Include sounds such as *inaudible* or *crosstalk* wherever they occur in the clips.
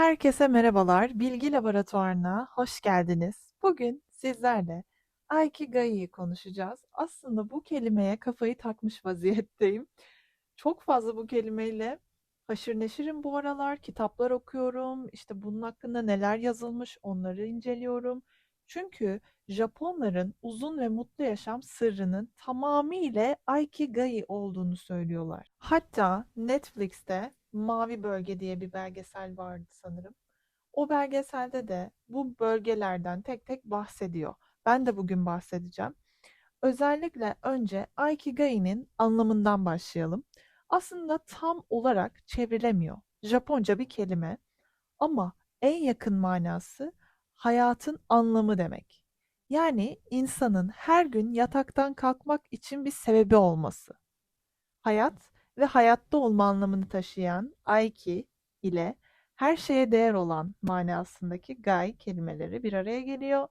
Herkese merhabalar. Bilgi Laboratuvarına hoş geldiniz. Bugün sizlerle Aikigai'yi konuşacağız. Aslında bu kelimeye kafayı takmış vaziyetteyim. Çok fazla bu kelimeyle haşır neşirim bu aralar. Kitaplar okuyorum. İşte bunun hakkında neler yazılmış onları inceliyorum. Çünkü Japonların uzun ve mutlu yaşam sırrının tamamıyla Aikigai olduğunu söylüyorlar. Hatta Netflix'te Mavi Bölge diye bir belgesel vardı sanırım. O belgeselde de bu bölgelerden tek tek bahsediyor. Ben de bugün bahsedeceğim. Özellikle önce Aikigai'nin anlamından başlayalım. Aslında tam olarak çevrilemiyor. Japonca bir kelime ama en yakın manası hayatın anlamı demek. Yani insanın her gün yataktan kalkmak için bir sebebi olması. Hayat ve hayatta olma anlamını taşıyan Aiki ile her şeye değer olan manasındaki Gai kelimeleri bir araya geliyor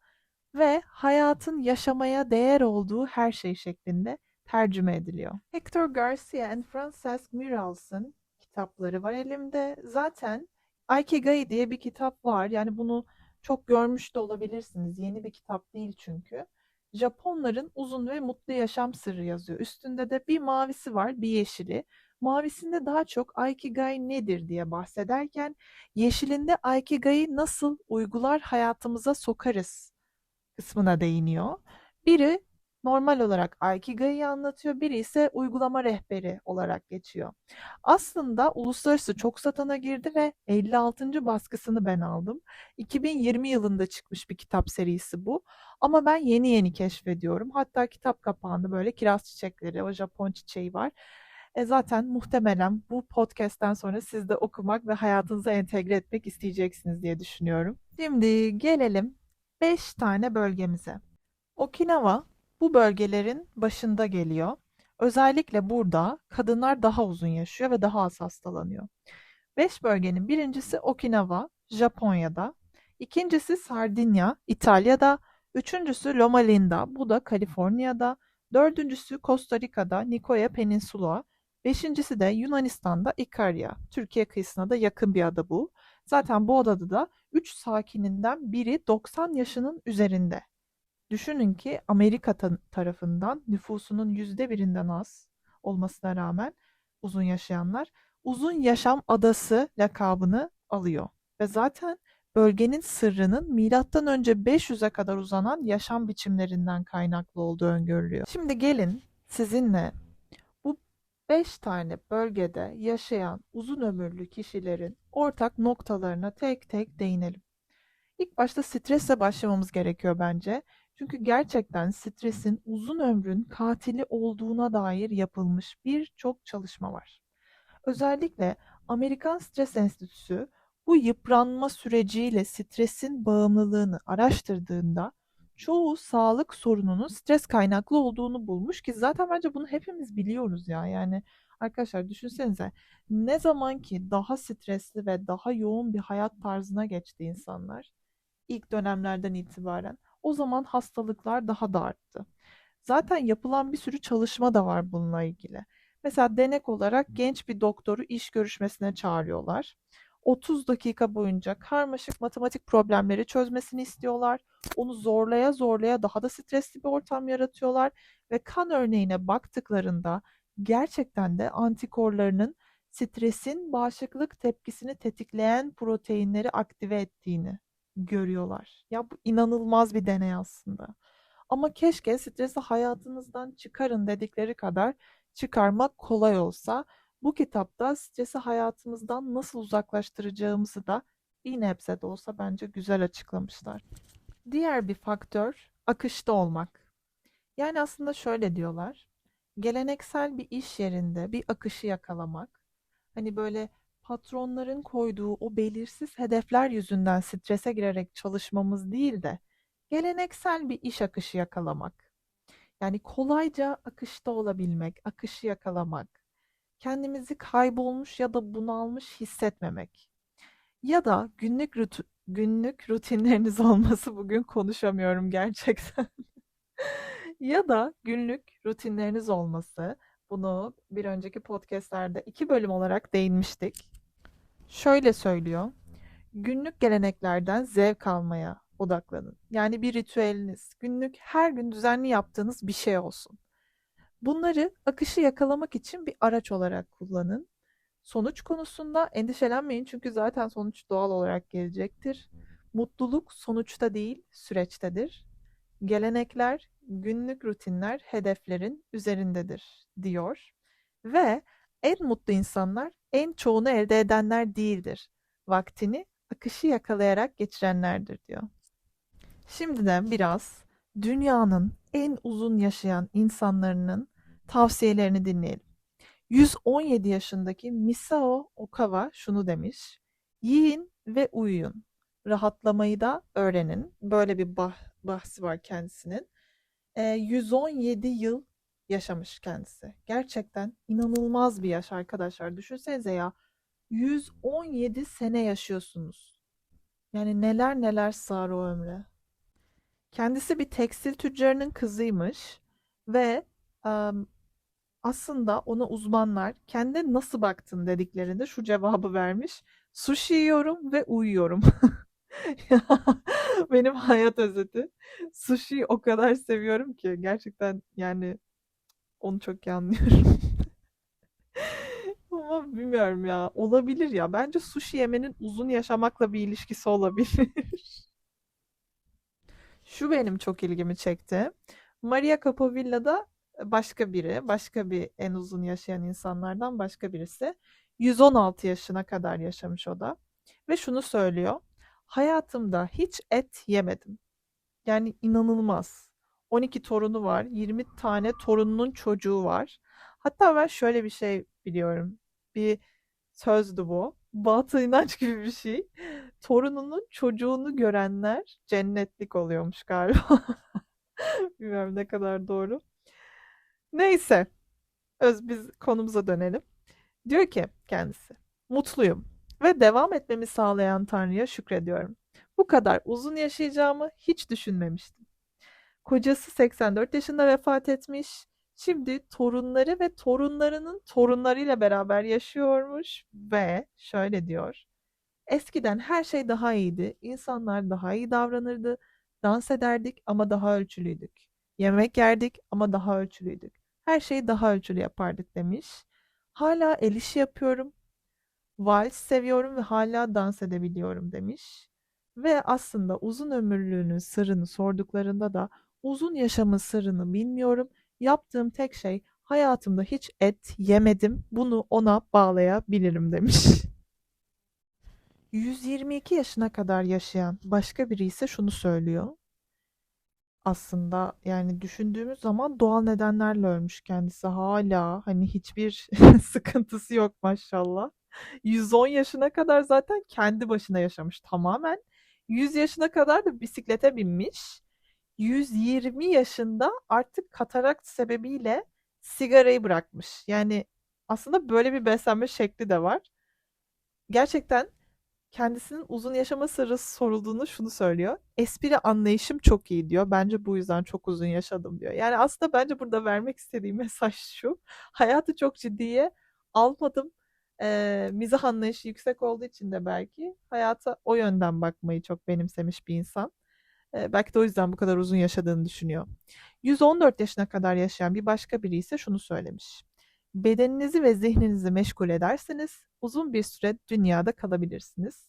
ve hayatın yaşamaya değer olduğu her şey şeklinde tercüme ediliyor. Hector Garcia and Francesc Mirals'ın kitapları var elimde. Zaten Aikigai diye bir kitap var. Yani bunu çok görmüş de olabilirsiniz. Yeni bir kitap değil çünkü. Japonların uzun ve mutlu yaşam sırrı yazıyor. Üstünde de bir mavisi var, bir yeşili. Mavisinde daha çok Aikigai nedir diye bahsederken yeşilinde Aikigai nasıl uygular hayatımıza sokarız kısmına değiniyor. Biri normal olarak Aikigai'yi anlatıyor, biri ise uygulama rehberi olarak geçiyor. Aslında uluslararası çok satana girdi ve 56. baskısını ben aldım. 2020 yılında çıkmış bir kitap serisi bu. Ama ben yeni yeni keşfediyorum. Hatta kitap kapağında böyle kiraz çiçekleri, o Japon çiçeği var. E zaten muhtemelen bu podcast'ten sonra siz de okumak ve hayatınıza entegre etmek isteyeceksiniz diye düşünüyorum. Şimdi gelelim 5 tane bölgemize. Okinawa bu bölgelerin başında geliyor. Özellikle burada kadınlar daha uzun yaşıyor ve daha az hastalanıyor. Beş bölgenin birincisi Okinawa, Japonya'da. İkincisi Sardinya, İtalya'da. Üçüncüsü Loma Linda, bu da Kaliforniya'da. Dördüncüsü Costa Rica'da, Nicoya Peninsula. Beşincisi de Yunanistan'da Icaria. Türkiye kıyısına da yakın bir ada bu. Zaten bu adada da 3 sakininden biri 90 yaşının üzerinde. Düşünün ki Amerika tarafından nüfusunun yüzde birinden az olmasına rağmen uzun yaşayanlar uzun yaşam adası lakabını alıyor. Ve zaten bölgenin sırrının milattan önce 500'e kadar uzanan yaşam biçimlerinden kaynaklı olduğu öngörülüyor. Şimdi gelin sizinle bu 5 tane bölgede yaşayan uzun ömürlü kişilerin ortak noktalarına tek tek değinelim. İlk başta stresle başlamamız gerekiyor bence. Çünkü gerçekten stresin uzun ömrün katili olduğuna dair yapılmış birçok çalışma var. Özellikle Amerikan Stres Enstitüsü bu yıpranma süreciyle stresin bağımlılığını araştırdığında çoğu sağlık sorununun stres kaynaklı olduğunu bulmuş ki zaten bence bunu hepimiz biliyoruz ya. Yani arkadaşlar düşünsenize ne zaman ki daha stresli ve daha yoğun bir hayat tarzına geçti insanlar ilk dönemlerden itibaren o zaman hastalıklar daha da arttı. Zaten yapılan bir sürü çalışma da var bununla ilgili. Mesela denek olarak genç bir doktoru iş görüşmesine çağırıyorlar. 30 dakika boyunca karmaşık matematik problemleri çözmesini istiyorlar. Onu zorlaya zorlaya daha da stresli bir ortam yaratıyorlar ve kan örneğine baktıklarında gerçekten de antikorlarının stresin bağışıklık tepkisini tetikleyen proteinleri aktive ettiğini görüyorlar. Ya bu inanılmaz bir deney aslında. Ama keşke stresi hayatınızdan çıkarın dedikleri kadar çıkarmak kolay olsa. Bu kitapta stresi hayatımızdan nasıl uzaklaştıracağımızı da bir nebze de olsa bence güzel açıklamışlar. Diğer bir faktör akışta olmak. Yani aslında şöyle diyorlar. Geleneksel bir iş yerinde bir akışı yakalamak. Hani böyle patronların koyduğu o belirsiz hedefler yüzünden strese girerek çalışmamız değil de geleneksel bir iş akışı yakalamak. Yani kolayca akışta olabilmek, akışı yakalamak, kendimizi kaybolmuş ya da bunalmış hissetmemek. Ya da günlük rut günlük rutinleriniz *laughs* olması bugün konuşamıyorum gerçekten. *laughs* ya da günlük rutinleriniz olması. Bunu bir önceki podcastlerde iki bölüm olarak değinmiştik. Şöyle söylüyor. Günlük geleneklerden zevk almaya odaklanın. Yani bir ritüeliniz, günlük her gün düzenli yaptığınız bir şey olsun. Bunları akışı yakalamak için bir araç olarak kullanın. Sonuç konusunda endişelenmeyin çünkü zaten sonuç doğal olarak gelecektir. Mutluluk sonuçta değil, süreçtedir. Gelenekler, günlük rutinler hedeflerin üzerindedir diyor. Ve en mutlu insanlar en çoğunu elde edenler değildir. Vaktini akışı yakalayarak geçirenlerdir diyor. Şimdiden biraz dünyanın en uzun yaşayan insanlarının tavsiyelerini dinleyelim. 117 yaşındaki Misao Okawa şunu demiş. Yiyin ve uyuyun. Rahatlamayı da öğrenin. Böyle bir bah bahsi var kendisinin. E, 117 yıl yaşamış kendisi. Gerçekten inanılmaz bir yaş arkadaşlar. Düşünsenize ya 117 sene yaşıyorsunuz. Yani neler neler sığar o ömre. Kendisi bir tekstil tüccarının kızıymış ve aslında ona uzmanlar kendine nasıl baktın dediklerinde şu cevabı vermiş. Sushi yiyorum ve uyuyorum. *laughs* Benim hayat özeti. Sushi'yi o kadar seviyorum ki gerçekten yani onu çok iyi anlıyorum. *laughs* Ama bilmiyorum ya. Olabilir ya. Bence sushi yemenin uzun yaşamakla bir ilişkisi olabilir. Şu benim çok ilgimi çekti. Maria Capovilla'da başka biri, başka bir en uzun yaşayan insanlardan başka birisi. 116 yaşına kadar yaşamış o da. Ve şunu söylüyor. Hayatımda hiç et yemedim. Yani inanılmaz. 12 torunu var. 20 tane torununun çocuğu var. Hatta ben şöyle bir şey biliyorum. Bir sözdü bu. *laughs* Batı inanç gibi bir şey. Torununun çocuğunu görenler cennetlik oluyormuş galiba. *laughs* Bilmiyorum ne kadar doğru. Neyse. Öz biz konumuza dönelim. Diyor ki kendisi. Mutluyum ve devam etmemi sağlayan Tanrı'ya şükrediyorum. Bu kadar uzun yaşayacağımı hiç düşünmemiştim. Kocası 84 yaşında vefat etmiş. Şimdi torunları ve torunlarının torunlarıyla beraber yaşıyormuş ve şöyle diyor. Eskiden her şey daha iyiydi. İnsanlar daha iyi davranırdı. Dans ederdik ama daha ölçülüydük. Yemek yerdik ama daha ölçülüydük. Her şeyi daha ölçülü yapardık demiş. Hala el işi yapıyorum. Vals seviyorum ve hala dans edebiliyorum demiş. Ve aslında uzun ömürlülüğünün sırrını sorduklarında da uzun yaşamın sırrını bilmiyorum. Yaptığım tek şey hayatımda hiç et yemedim. Bunu ona bağlayabilirim demiş. 122 yaşına kadar yaşayan başka biri ise şunu söylüyor. Aslında yani düşündüğümüz zaman doğal nedenlerle ölmüş kendisi hala hani hiçbir *laughs* sıkıntısı yok maşallah. 110 yaşına kadar zaten kendi başına yaşamış tamamen. 100 yaşına kadar da bisiklete binmiş. 120 yaşında artık katarakt sebebiyle sigarayı bırakmış. Yani aslında böyle bir beslenme şekli de var. Gerçekten kendisinin uzun yaşama sırrı sorulduğunu şunu söylüyor. Espri anlayışım çok iyi diyor. Bence bu yüzden çok uzun yaşadım diyor. Yani aslında bence burada vermek istediğim *laughs* mesaj şu. Hayatı çok ciddiye almadım. Ee, mizah anlayışı yüksek olduğu için de belki hayata o yönden bakmayı çok benimsemiş bir insan. Belki de o yüzden bu kadar uzun yaşadığını düşünüyor. 114 yaşına kadar yaşayan bir başka biri ise şunu söylemiş. Bedeninizi ve zihninizi meşgul ederseniz uzun bir süre dünyada kalabilirsiniz.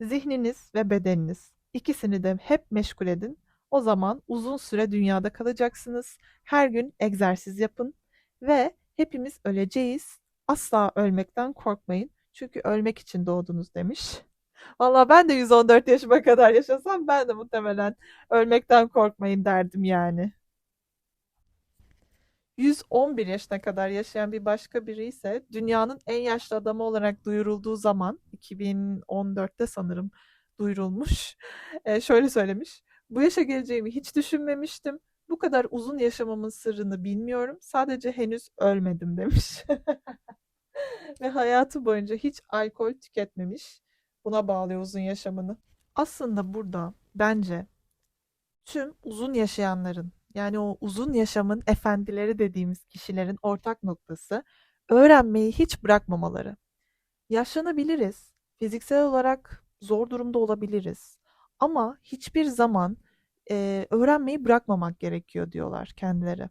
Zihniniz ve bedeniniz ikisini de hep meşgul edin. O zaman uzun süre dünyada kalacaksınız. Her gün egzersiz yapın ve hepimiz öleceğiz. Asla ölmekten korkmayın. Çünkü ölmek için doğdunuz demiş. Valla ben de 114 yaşıma kadar yaşasam ben de muhtemelen ölmekten korkmayın derdim yani. 111 yaşına kadar yaşayan bir başka biri ise dünyanın en yaşlı adamı olarak duyurulduğu zaman 2014'te sanırım duyurulmuş. *laughs* E, şöyle söylemiş. Bu yaşa geleceğimi hiç düşünmemiştim. Bu kadar uzun yaşamamın sırrını bilmiyorum. Sadece henüz ölmedim *laughs* demiş. *laughs* Ve hayatı boyunca hiç alkol tüketmemiş. Buna bağlıyor uzun yaşamını. Aslında burada bence tüm uzun yaşayanların yani o uzun yaşamın efendileri dediğimiz kişilerin ortak noktası öğrenmeyi hiç bırakmamaları. Yaşlanabiliriz. Fiziksel olarak zor durumda olabiliriz. Ama hiçbir zaman eee, öğrenmeyi bırakmamak gerekiyor diyorlar kendileri.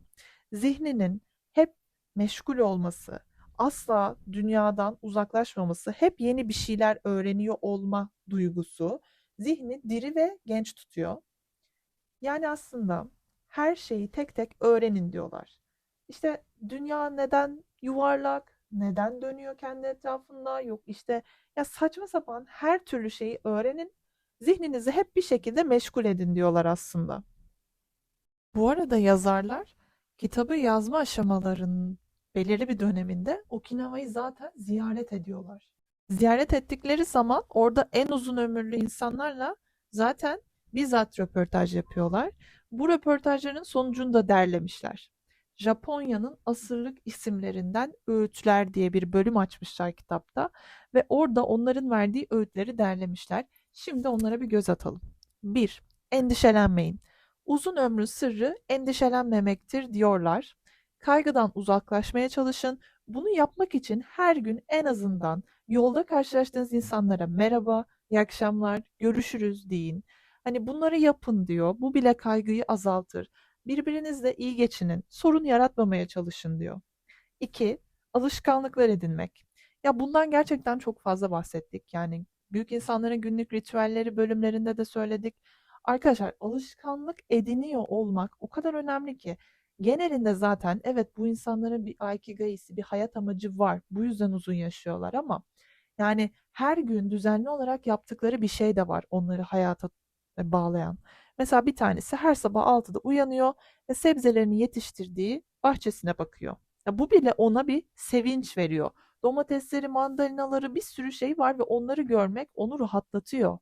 Zihninin hep meşgul olması, asla dünyadan uzaklaşmaması, hep yeni bir şeyler öğreniyor olma duygusu zihni diri ve genç tutuyor. Yani aslında her şeyi tek tek öğrenin diyorlar. İşte dünya neden yuvarlak, neden dönüyor kendi etrafında, yok işte ya saçma sapan her türlü şeyi öğrenin, zihninizi hep bir şekilde meşgul edin diyorlar aslında. Bu arada yazarlar kitabı yazma aşamalarının belirli bir döneminde Okinawa'yı zaten ziyaret ediyorlar. Ziyaret ettikleri zaman orada en uzun ömürlü insanlarla zaten bizzat röportaj yapıyorlar. Bu röportajların sonucunu da derlemişler. Japonya'nın asırlık isimlerinden Öğütler diye bir bölüm açmışlar kitapta ve orada onların verdiği öğütleri derlemişler. Şimdi onlara bir göz atalım. 1. Endişelenmeyin. Uzun ömrün sırrı endişelenmemektir diyorlar. Kaygıdan uzaklaşmaya çalışın. Bunu yapmak için her gün en azından yolda karşılaştığınız insanlara merhaba, iyi akşamlar, görüşürüz deyin. Hani bunları yapın diyor. Bu bile kaygıyı azaltır. Birbirinizle iyi geçinin, sorun yaratmamaya çalışın diyor. 2. Alışkanlıklar edinmek. Ya bundan gerçekten çok fazla bahsettik. Yani büyük insanların günlük ritüelleri bölümlerinde de söyledik. Arkadaşlar alışkanlık ediniyor olmak o kadar önemli ki. Genelinde zaten evet bu insanların bir aikigai'si, bir hayat amacı var. Bu yüzden uzun yaşıyorlar ama yani her gün düzenli olarak yaptıkları bir şey de var onları hayata e, bağlayan. Mesela bir tanesi her sabah 6'da uyanıyor ve sebzelerini yetiştirdiği bahçesine bakıyor. Ya bu bile ona bir sevinç veriyor. Domatesleri, mandalinaları bir sürü şey var ve onları görmek onu rahatlatıyor.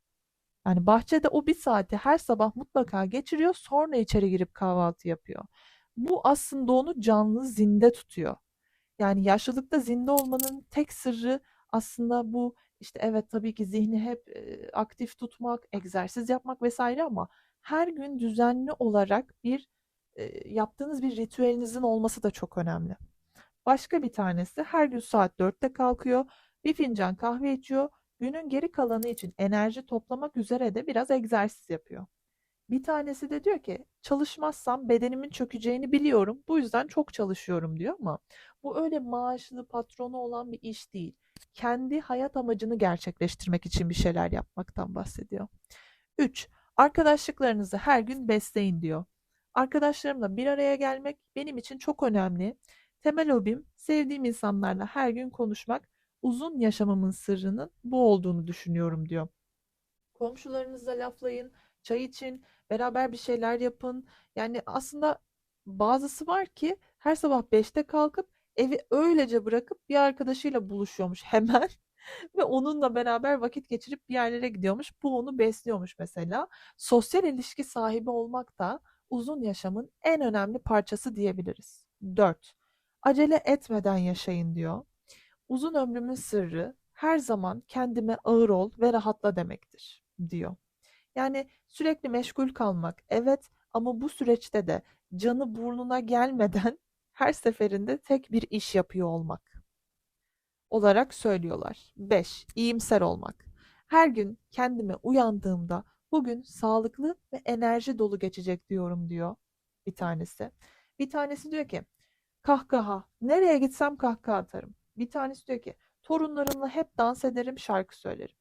Yani bahçede o bir saati her sabah mutlaka geçiriyor, sonra içeri girip kahvaltı yapıyor. Bu aslında onu canlı, zinde tutuyor. Yani yaşlılıkta zinde olmanın tek sırrı aslında bu işte evet tabii ki zihni hep aktif tutmak, egzersiz yapmak vesaire ama her gün düzenli olarak bir yaptığınız bir ritüelinizin olması da çok önemli. Başka bir tanesi her gün saat 4'te kalkıyor, bir fincan kahve içiyor, günün geri kalanı için enerji toplamak üzere de biraz egzersiz yapıyor. Bir tanesi de diyor ki çalışmazsam bedenimin çökeceğini biliyorum. Bu yüzden çok çalışıyorum diyor ama bu öyle maaşlı patronu olan bir iş değil. Kendi hayat amacını gerçekleştirmek için bir şeyler yapmaktan bahsediyor. 3. Arkadaşlıklarınızı her gün besleyin diyor. Arkadaşlarımla bir araya gelmek benim için çok önemli. Temel hobim sevdiğim insanlarla her gün konuşmak, uzun yaşamamın sırrının bu olduğunu düşünüyorum diyor. Komşularınızla laflayın, çay için, beraber bir şeyler yapın. Yani aslında bazısı var ki her sabah beşte kalkıp evi öylece bırakıp bir arkadaşıyla buluşuyormuş hemen *laughs* ve onunla beraber vakit geçirip bir yerlere gidiyormuş. Bu onu besliyormuş mesela. Sosyal ilişki sahibi olmak da uzun yaşamın en önemli parçası diyebiliriz. 4. Acele etmeden yaşayın diyor. Uzun ömrümün sırrı her zaman kendime ağır ol ve rahatla demektir diyor. Yani sürekli meşgul kalmak, evet ama bu süreçte de canı burnuna gelmeden *laughs* her seferinde tek bir iş yapıyor olmak olarak söylüyorlar. 5. İyimser olmak. Her gün kendime uyandığımda bugün sağlıklı ve enerji dolu geçecek diyorum diyor bir tanesi. Bir tanesi diyor ki kahkaha. Nereye gitsem kahkaha atarım. Bir tanesi diyor ki torunlarımla hep dans ederim, şarkı söylerim.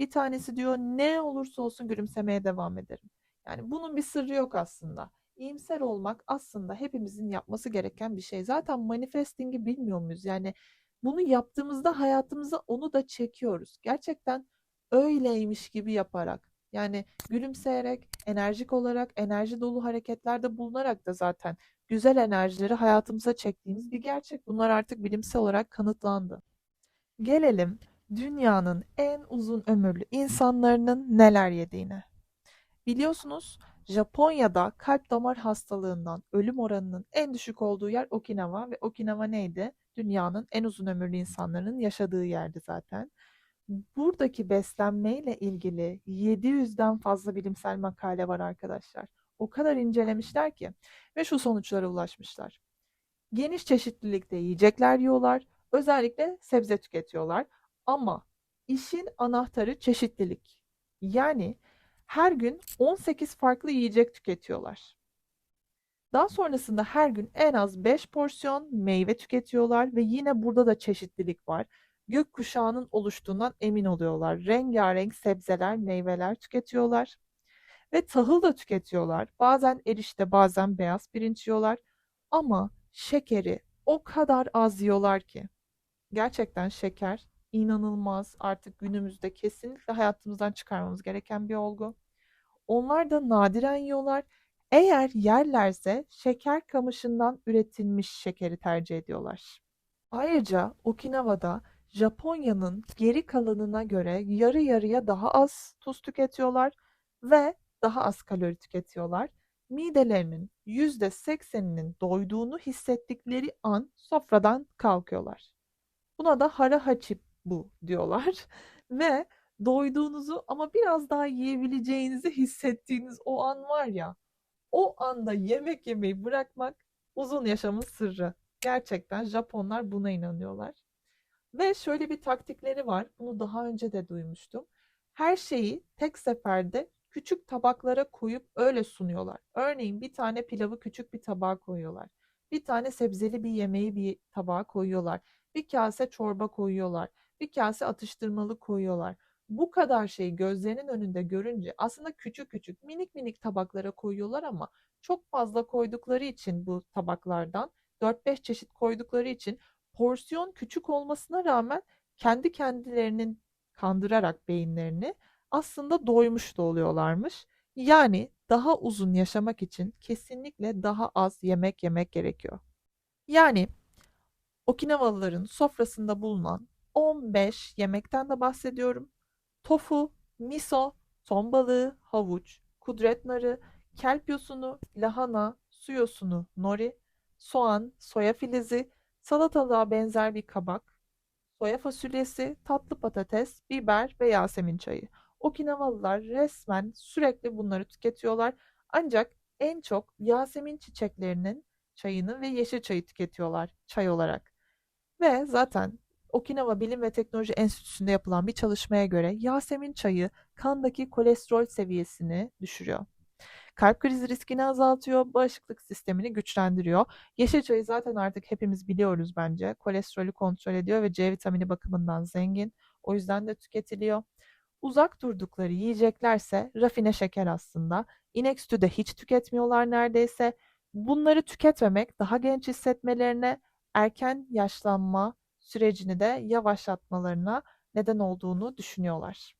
Bir tanesi diyor ne olursa olsun gülümsemeye devam ederim. Yani bunun bir sırrı yok aslında. İyimser olmak aslında hepimizin yapması gereken bir şey. Zaten manifesting'i bilmiyor muyuz? Yani bunu yaptığımızda hayatımıza onu da çekiyoruz. Gerçekten öyleymiş gibi yaparak. Yani gülümseyerek, enerjik olarak, enerji dolu hareketlerde bulunarak da zaten güzel enerjileri hayatımıza çektiğimiz bir gerçek. Bunlar artık bilimsel olarak kanıtlandı. Gelelim dünyanın en uzun ömürlü insanlarının neler yediğine. Biliyorsunuz Japonya'da kalp damar hastalığından ölüm oranının en düşük olduğu yer Okinawa ve Okinawa neydi? Dünyanın en uzun ömürlü insanların yaşadığı yerdi zaten. Buradaki beslenmeyle ilgili 700'den fazla bilimsel makale var arkadaşlar. O kadar incelemişler ki ve şu sonuçlara ulaşmışlar. Geniş çeşitlilikte yiyecekler yiyorlar, özellikle sebze tüketiyorlar ama işin anahtarı çeşitlilik. Yani her gün 18 farklı yiyecek tüketiyorlar. Daha sonrasında her gün en az 5 porsiyon meyve tüketiyorlar ve yine burada da çeşitlilik var. Gökkuşağının oluştuğundan emin oluyorlar. Rengarenk sebzeler, meyveler tüketiyorlar. Ve tahıl da tüketiyorlar. Bazen erişte, bazen beyaz pirinç yiyorlar. Ama şekeri o kadar az yiyorlar ki. Gerçekten şeker inanılmaz artık günümüzde kesinlikle hayatımızdan çıkarmamız gereken bir olgu. Onlar da nadiren yiyorlar. Eğer yerlerse şeker kamışından üretilmiş şekeri tercih ediyorlar. Ayrıca Okinawa'da Japonya'nın geri kalanına göre yarı yarıya daha az tuz tüketiyorlar ve daha az kalori tüketiyorlar. Midelerinin %80'inin doyduğunu hissettikleri an sofradan kalkıyorlar. Buna da hara haçip bu diyorlar. *laughs* Ve doyduğunuzu ama biraz daha yiyebileceğinizi hissettiğiniz o an var ya, o anda yemek yemeyi bırakmak uzun yaşamın sırrı. Gerçekten Japonlar buna inanıyorlar. Ve şöyle bir taktikleri var. Bunu daha önce de duymuştum. Her şeyi tek seferde küçük tabaklara koyup öyle sunuyorlar. Örneğin bir tane pilavı küçük bir tabağa koyuyorlar. Bir tane sebzeli bir yemeği bir tabağa koyuyorlar. Bir kase çorba koyuyorlar. Bir kase atıştırmalı koyuyorlar. Bu kadar şeyi gözlerinin önünde görünce aslında küçük küçük minik minik tabaklara koyuyorlar ama çok fazla koydukları için bu tabaklardan 4-5 çeşit koydukları için porsiyon küçük olmasına rağmen kendi kendilerinin kandırarak beyinlerini aslında doymuş da oluyorlarmış. Yani daha uzun yaşamak için kesinlikle daha az yemek yemek gerekiyor. Yani Okinawalıların sofrasında bulunan 15 yemekten de bahsediyorum. Tofu, miso, ton balığı, havuç, kudret narı, kelp yosunu, lahana, su yosunu, nori, soğan, soya filizi, salatalığa benzer bir kabak, soya fasulyesi, tatlı patates, biber ve yasemin çayı. Okinawalılar resmen sürekli bunları tüketiyorlar. Ancak en çok yasemin çiçeklerinin çayını ve yeşil çayı tüketiyorlar çay olarak. Ve zaten Okinawa Bilim ve Teknoloji Enstitüsü'nde yapılan bir çalışmaya göre Yasemin çayı kandaki kolesterol seviyesini düşürüyor. Kalp krizi riskini azaltıyor, bağışıklık sistemini güçlendiriyor. Yeşil çayı zaten artık hepimiz biliyoruz bence. Kolesterolü kontrol ediyor ve C vitamini bakımından zengin. O yüzden de tüketiliyor. Uzak durdukları yiyeceklerse rafine şeker aslında. İnek sütü de hiç tüketmiyorlar neredeyse. Bunları tüketmemek daha genç hissetmelerine, erken yaşlanma sürecini de yavaşlatmalarına neden olduğunu düşünüyorlar.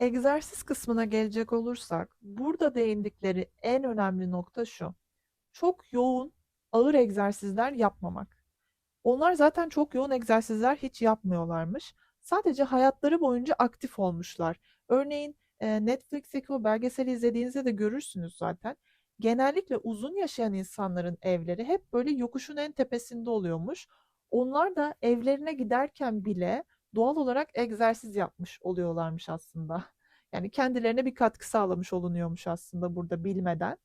Egzersiz kısmına gelecek olursak, burada değindikleri en önemli nokta şu. Çok yoğun, ağır egzersizler yapmamak. Onlar zaten çok yoğun egzersizler hiç yapmıyorlarmış. Sadece hayatları boyunca aktif olmuşlar. Örneğin Netflix'teki o belgeseli izlediğinizde de görürsünüz zaten. Genellikle uzun yaşayan insanların evleri hep böyle yokuşun en tepesinde oluyormuş. Onlar da evlerine giderken bile doğal olarak egzersiz yapmış oluyorlarmış aslında. *laughs* Yani kendilerine bir katkı sağlamış olunuyormuş aslında burada bilmeden.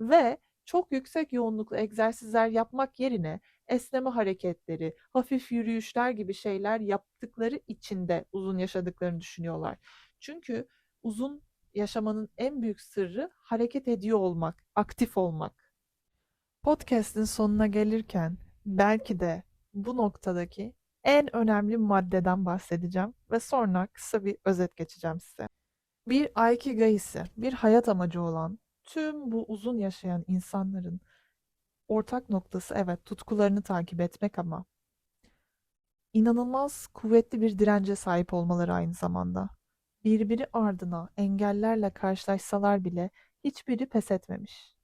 Ve çok yüksek yoğunluklu egzersizler yapmak yerine esneme hareketleri, hafif yürüyüşler gibi şeyler yaptıkları için de uzun yaşadıklarını düşünüyorlar. Çünkü uzun yaşamanın en büyük sırrı hareket ediyor olmak, aktif olmak. Podcast'in sonuna gelirken belki de bu noktadaki en önemli maddeden bahsedeceğim ve sonra kısa bir özet geçeceğim size. Bir Aikigai'si, bir hayat amacı olan tüm bu uzun yaşayan insanların ortak noktası evet tutkularını takip etmek ama inanılmaz kuvvetli bir dirence sahip olmaları aynı zamanda. Birbiri ardına engellerle karşılaşsalar bile hiçbiri pes etmemiş.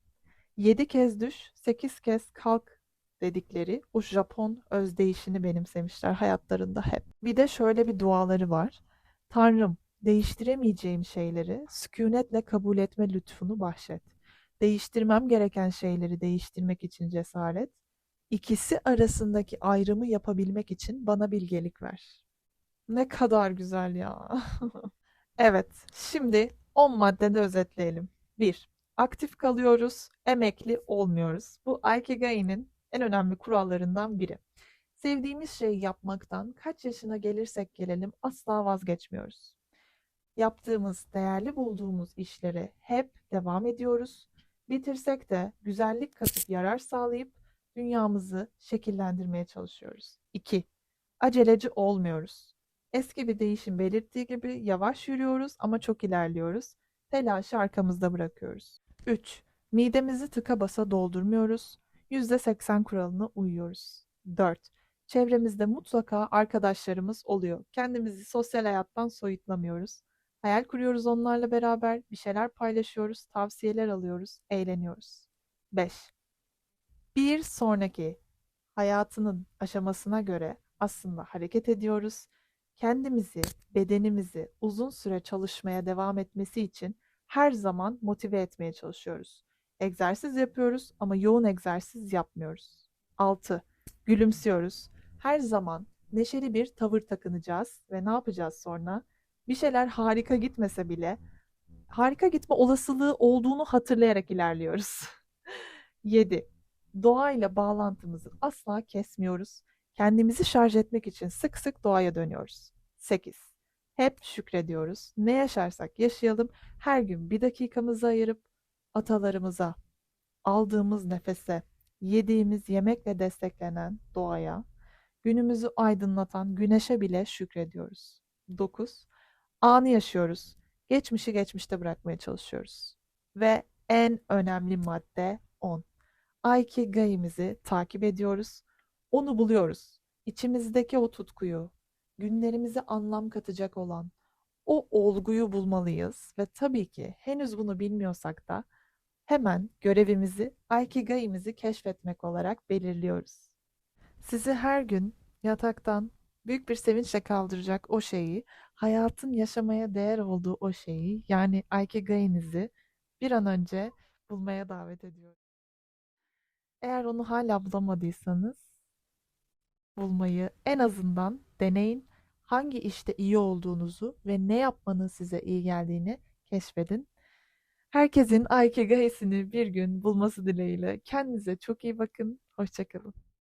Yedi kez düş, sekiz kez kalk dedikleri o Japon özdeyişini benimsemişler hayatlarında hep. Bir de şöyle bir duaları var. Tanrım, değiştiremeyeceğim şeyleri sükunetle kabul etme lütfunu bahşet. Değiştirmem gereken şeyleri değiştirmek için cesaret, ikisi arasındaki ayrımı yapabilmek için bana bilgelik ver. Ne kadar güzel ya. *laughs* evet, şimdi 10 maddede özetleyelim. 1. Aktif kalıyoruz, emekli olmuyoruz. Bu Aikigai'nin en önemli kurallarından biri. Sevdiğimiz şeyi yapmaktan kaç yaşına gelirsek gelelim asla vazgeçmiyoruz. Yaptığımız, değerli bulduğumuz işlere hep devam ediyoruz. Bitirsek de güzellik katıp yarar sağlayıp dünyamızı şekillendirmeye çalışıyoruz. 2. Aceleci olmuyoruz. Eski bir değişim belirttiği gibi yavaş yürüyoruz ama çok ilerliyoruz. Telaşı arkamızda bırakıyoruz. 3. Midemizi tıka basa doldurmuyoruz. %80 kuralına uyuyoruz. 4. Çevremizde mutlaka arkadaşlarımız oluyor. Kendimizi sosyal hayattan soyutlamıyoruz. Hayal kuruyoruz onlarla beraber, bir şeyler paylaşıyoruz, tavsiyeler alıyoruz, eğleniyoruz. 5. Bir sonraki hayatının aşamasına göre aslında hareket ediyoruz. Kendimizi, bedenimizi uzun süre çalışmaya devam etmesi için her zaman motive etmeye çalışıyoruz. Egzersiz yapıyoruz ama yoğun egzersiz yapmıyoruz. 6. Gülümsüyoruz. Her zaman neşeli bir tavır takınacağız ve ne yapacağız sonra? Bir şeyler harika gitmese bile harika gitme olasılığı olduğunu hatırlayarak ilerliyoruz. *laughs* 7. Doğayla bağlantımızı asla kesmiyoruz. Kendimizi şarj etmek için sık sık doğaya dönüyoruz. 8. Hep şükrediyoruz. Ne yaşarsak yaşayalım her gün bir dakikamızı ayırıp atalarımıza, aldığımız nefese, yediğimiz yemekle desteklenen doğaya, günümüzü aydınlatan güneşe bile şükrediyoruz. 9. Anı yaşıyoruz. Geçmişi geçmişte bırakmaya çalışıyoruz. Ve en önemli madde 10. Aikigai'mizi takip ediyoruz. Onu buluyoruz. İçimizdeki o tutkuyu, günlerimize anlam katacak olan o olguyu bulmalıyız ve tabii ki henüz bunu bilmiyorsak da hemen görevimizi Aikigai'mizi keşfetmek olarak belirliyoruz. Sizi her gün yataktan büyük bir sevinçle kaldıracak o şeyi, hayatın yaşamaya değer olduğu o şeyi yani Aikigai'nizi bir an önce bulmaya davet ediyorum. Eğer onu hala bulamadıysanız bulmayı en azından deneyin. Hangi işte iyi olduğunuzu ve ne yapmanın size iyi geldiğini keşfedin. Herkesin Aikigai'sini bir gün bulması dileğiyle. Kendinize çok iyi bakın. Hoşça kalın.